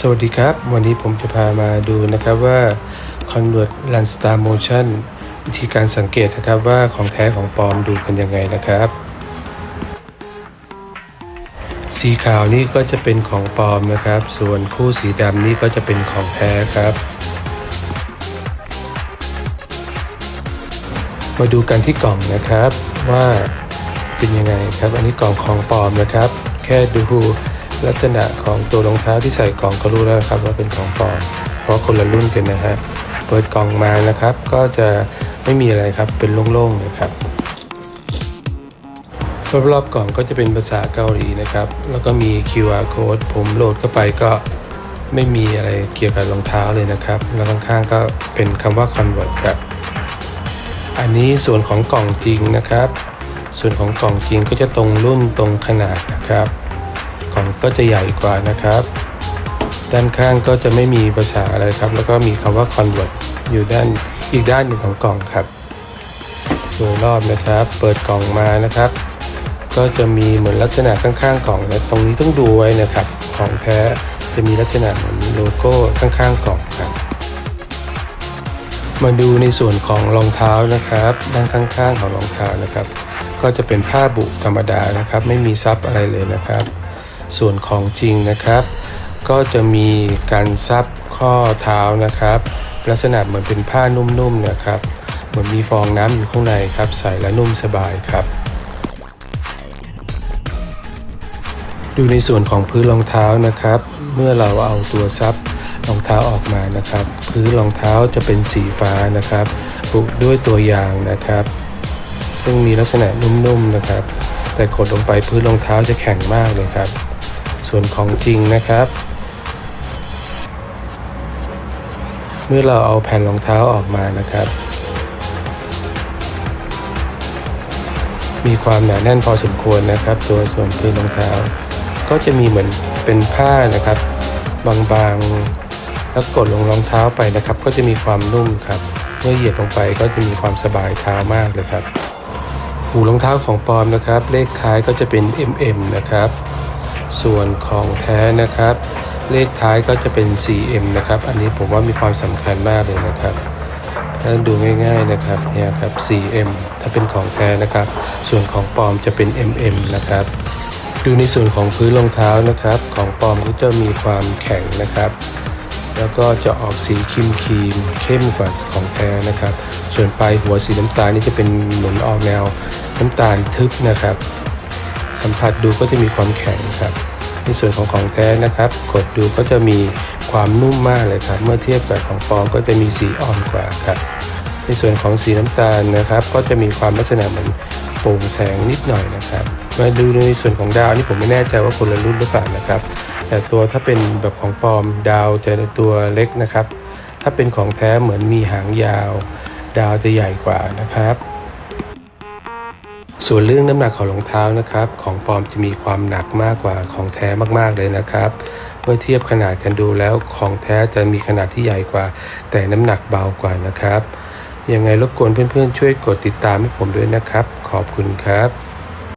สวัสดีครับ วันนี้ผมจะพามาดูนะครับว่า Convert Lens Star Motion วิธีการสังเกตนะครับว่าของแท้ของปลอมดูกันยังไงนะครับ สีขาวนี่ก็จะเป็นของปลอมนะครับ ส่วนคู่สีดำนี่ก็จะเป็นของแท้ครับ มาดูกันที่กล่องนะครับว่าเป็นยังไงครับ อันนี้กล่องของปลอมนะครับ แค่ดู ลักษณะของตัวรองเท้าที่ใส่กล่องก็รู้แล้วครับว่าเป็นของปลอมเพราะคนละรุ่นกันนะฮะเปิดกล่องมานะครับ ก็จะไม่มีอะไรครับเป็นโล่งๆเลยครับรอบๆกล่องก็จะเป็นภาษาเกาหลีนะครับ แล้วก็มี QR code ผมโหลดเข้าไปก็ไม่มีอะไรเกี่ยวกับรองเท้าเลยนะครับ แล้วข้างๆก็เป็นคำว่า convert ครับ อันนี้ส่วนของกล่องจริงนะครับ ส่วนของกล่องจริงก็จะตรงรุ่นตรงขนาดนะครับ ก็จะใหญ่กว่านะครับ ด้านข้างก็จะไม่มีภาษาอะไรครับ แล้วก็มีคำว่า convert อยู่ด้านอีกด้านหนึ่งของกล่องครับโดยรอบนะครับ เปิดกล่องมานะครับ ก็จะมีเหมือนลักษณะข้างๆกล่องนะตรงนี้ต้องดูไว้นะครับ ของแท้จะมีลักษณะเหมือนโลโก้ข้างๆกล่องครับ มาดูในส่วนของรองเท้านะครับ ด้านข้างๆของรองเท้านะครับ ก็จะเป็นผ้าบุธรรมดานะครับ ไม่มีซับอะไรเลยนะครับ ส่วนของจริงนะครับ ก็จะมีการซับข้อเท้านะครับ ลักษณะเหมือนเป็นผ้านุ่มๆนะครับ เหมือนมีฟองน้ำอยู่ข้างในครับ ใส่แล้วนุ่มสบายครับ ดูในส่วนของพื้นรองเท้านะครับ เมื่อเราเอาตัวซับรองเท้าออกมานะครับ พื้นรองเท้าจะเป็นสีฟ้านะครับบุด้วยตัวยางนะครับ ซึ่งมีลักษณะนุ่มๆนะครับ แต่กดลงไปพื้นรองเท้าจะแข็งมากเลยครับ ส่วนของจริงนะครับ เมื่อเราเอาแผ่นรองเท้าออกมานะครับ มีความหนาแน่นพอสมควรนะครับ ตัวส่วนพื้นรองเท้า ก็จะมีเหมือนเป็นผ้านะครับ บางๆแล้วกดลงรองเท้าไปนะครับ ก็จะมีความนุ่มครับ เมื่อเหยียบลงไปก็จะมีความสบายเท้ามากเลยครับหูรองเท้าของปลอมนะครับ เลขท้ายก็จะเป็น MM นะครับ ส่วนของแท้นะครับ เลขท้ายก็จะเป็น CM นะครับ อันนี้ผมว่ามีความสำคัญมากเลยนะครับถ้าดูง่ายๆนะครับเนี่ยครับ 4M ถ้าเป็นของแท้นะครับ ส่วนของปลอมจะเป็น MM นะครับ ดูในส่วนของพื้นรองเท้านะครับ ของปลอมก็จะมีความแข็งนะครับ แล้วก็จะออกสีครีมครีมเข้มกว่าของแท้นะครับ ส่วนปลายหัวสีน้ำตาลนี่จะเป็นเหมือนออกแนวน้ำตาลทึบนะครับ สัมผัสดูก็จะมีความแข็งครับ ในส่วนของของแท้นะครับ กดดูก็จะมีความนุ่มมากเลยครับ เมื่อเทียบกับของปลอมก็จะมีสีอ่อนกว่าครับ ในส่วนของสีน้ำตาลนะครับ ก็จะมีความลักษณะเหมือนโปร่งแสงนิดหน่อยนะครับ มาดูในส่วนของดาวนี่ผมไม่แน่ใจว่าคนละรุ่นหรือเปล่านะครับ แต่ตัวถ้าเป็นแบบของปลอมดาวจะตัวเล็กนะครับ ถ้าเป็นของแท้เหมือนมีหางยาว ดาวจะใหญ่กว่านะครับ ส่วนเรื่องน้ำหนักของรองเท้านะครับ ของปลอมจะมีความหนักมากกว่าของแท้มากๆเลยนะครับ เมื่อเทียบขนาดกันดูแล้วของแท้จะมีขนาดที่ใหญ่กว่า แต่น้ำหนักเบากว่านะครับยังไงรบกวนเพื่อนๆช่วยกดติดตามให้ผมด้วยนะครับ ขอบคุณครับ